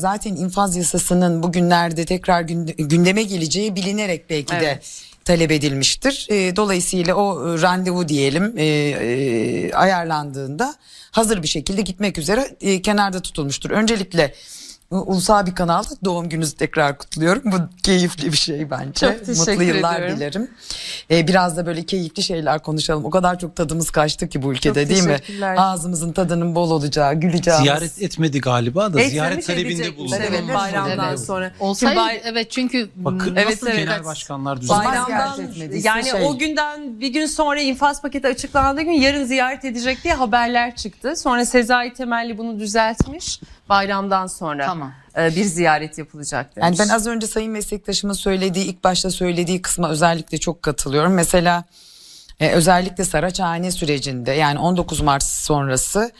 Zaten infaz yasasının bugünlerde tekrar günde- gündeme geleceği bilinerek belki de Evet. talep edilmiştir. E, dolayısıyla o e, randevu diyelim e, e, ayarlandığında hazır bir şekilde gitmek üzere kenarda tutulmuştur. Öncelikle ulusal bir kanalda doğum gününüzü tekrar kutluyorum. Bu keyifli bir şey bence. Çok teşekkür Mutlu yıllar ediyorum. dilerim. E, biraz da böyle keyifli şeyler konuşalım. O kadar çok tadımız kaçtı ki bu ülkede Çok değil mi? teşekkürler. Ağzımızın tadının bol olacağı, güleceğimiz. Ziyaret etmedi galiba da ziyaret talebinde bulundu. Evet, Evet, bayramdan evet. sonra. Olsaydı Şimdi bay- evet çünkü Bakın Evet, nasıl evet. genel başkanlar düzenli. Bayram- Bayramdan ziyaret etmediyse yani şey- o günden bir gün sonra infaz paketi açıklandığı gün yarın ziyaret edecek diye haberler çıktı. Sonra Sezai Temelli bunu düzeltmiş. Bayramdan sonra Tamam. e, bir ziyaret yapılacak demiş. Yani ben az önce sayın meslektaşımın söylediği ilk başta söylediği kısma özellikle çok katılıyorum. Mesela e, özellikle Saraçhane sürecinde yani 19 Mart sonrası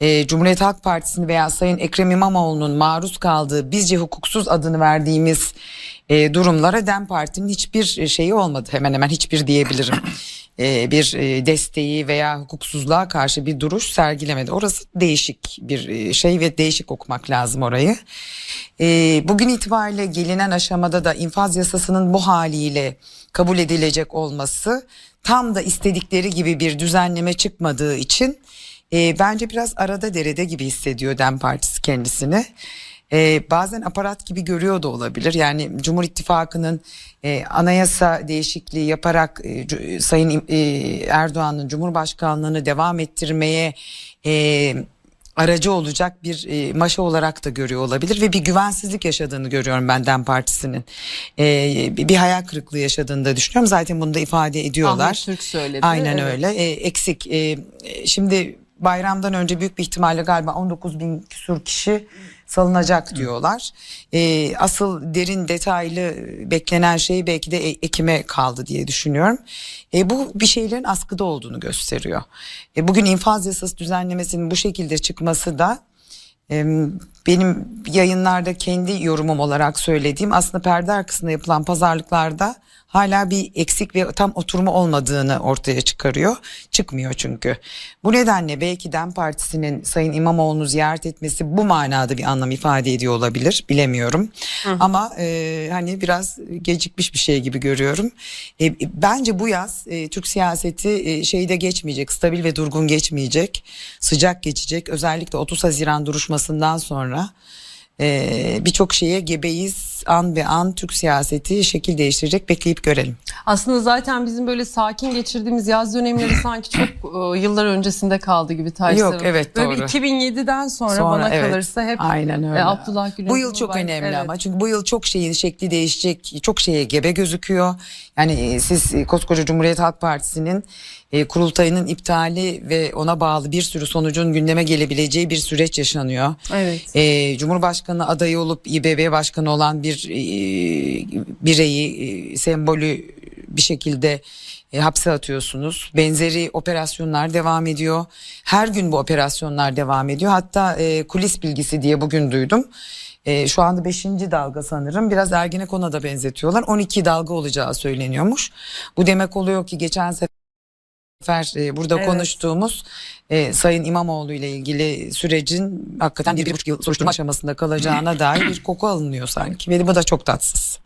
e, Cumhuriyet Halk Partisi'nin veya Sayın Ekrem İmamoğlu'nun maruz kaldığı bizce hukuksuz adını verdiğimiz e, durumlara DEM Parti'nin hiçbir şeyi olmadı. Hemen hemen hiçbir diyebilirim. E, bir e, desteği veya hukuksuzluğa karşı bir duruş sergilemedi. Orası değişik bir e, şey ve değişik okumak lazım orayı. Bugün itibariyle gelinen aşamada da infaz yasasının bu haliyle kabul edilecek olması tam da istedikleri gibi bir düzenleme çıkmadığı için bence biraz arada derede gibi hissediyor DEM Partisi kendisini. E, bazen aparat gibi görüyor da olabilir. Yani Cumhur İttifakı'nın e, anayasa değişikliği yaparak e, Sayın e, Erdoğan'ın Cumhurbaşkanlığını devam ettirmeye e, aracı olacak bir e, maşa olarak da görüyor olabilir ve bir güvensizlik yaşadığını görüyorum ben DEM Partisi'nin. E, bir, hayal kırıklığı yaşadığını da düşünüyorum. Zaten bunu da ifade ediyorlar. Ahmet Türk söyledi. Aynen Evet. öyle. E, eksik. E, şimdi bayramdan önce büyük bir ihtimalle galiba 19 bin küsur kişi salınacak diyorlar. E, asıl derin detaylı beklenen şey belki de e- Ekim'e kaldı diye düşünüyorum. E, bu bir şeylerin askıda olduğunu gösteriyor. E, bugün infaz yasası düzenlemesinin bu şekilde çıkması da benim yayınlarda kendi yorumum olarak söylediğim aslında perde arkasında yapılan pazarlıklarda hala bir eksik ve tam oturma olmadığını ortaya çıkarıyor. Çıkmıyor çünkü. Bu nedenle belki DEM Partisi'nin Sayın İmamoğlu'nu ziyaret etmesi bu manada bir anlam ifade ediyor olabilir. Bilemiyorum. Ama e, hani biraz gecikmiş bir şey gibi görüyorum. E, bence bu yaz e, Türk siyaseti e, şeyde geçmeyecek. Stabil ve durgun geçmeyecek. Sıcak geçecek. Özellikle 30 Haziran duruşmasından sonra e, birçok şeye gebeyiz. An be an Türk siyaseti şekil değiştirecek. Bekleyip görelim. Aslında zaten bizim böyle sakin geçirdiğimiz yaz dönemleri sanki çok e, yıllar öncesinde kaldı gibi taşlarım. Yok, evet, Böyle bir doğru. 2007'den sonra, Sonra, bana evet. kalırsa hep Aynen öyle. e, Abdullah Gül'ün Bu yıl çok önemli Evet. ama çünkü bu yıl çok şeyin şekli değişecek, çok şeye gebe gözüküyor. Yani e, siz e, koskoca Cumhuriyet Halk Partisi'nin e, kurultayının iptali ve ona bağlı bir sürü sonucun gündeme gelebileceği bir süreç yaşanıyor. Evet. E, Cumhurbaşkanı adayı olup İBB başkanı olan bir e, bireyi e, sembolü bir şekilde e, hapse atıyorsunuz. Benzeri operasyonlar devam ediyor. Her gün bu operasyonlar devam ediyor. Hatta e, kulis bilgisi diye bugün duydum. E, şu anda 5. dalga sanırım. Biraz Ergenekon'a da benzetiyorlar. 12 dalga olacağı söyleniyormuş. Bu demek oluyor ki geçen sefer e, burada Evet. konuştuğumuz e, Sayın İmamoğlu ile ilgili sürecin hakikaten bir, bir buçuk yıl soruşturma aşamasında kalacağına dair bir koku alınıyor sanki. Ve bu da çok tatsız.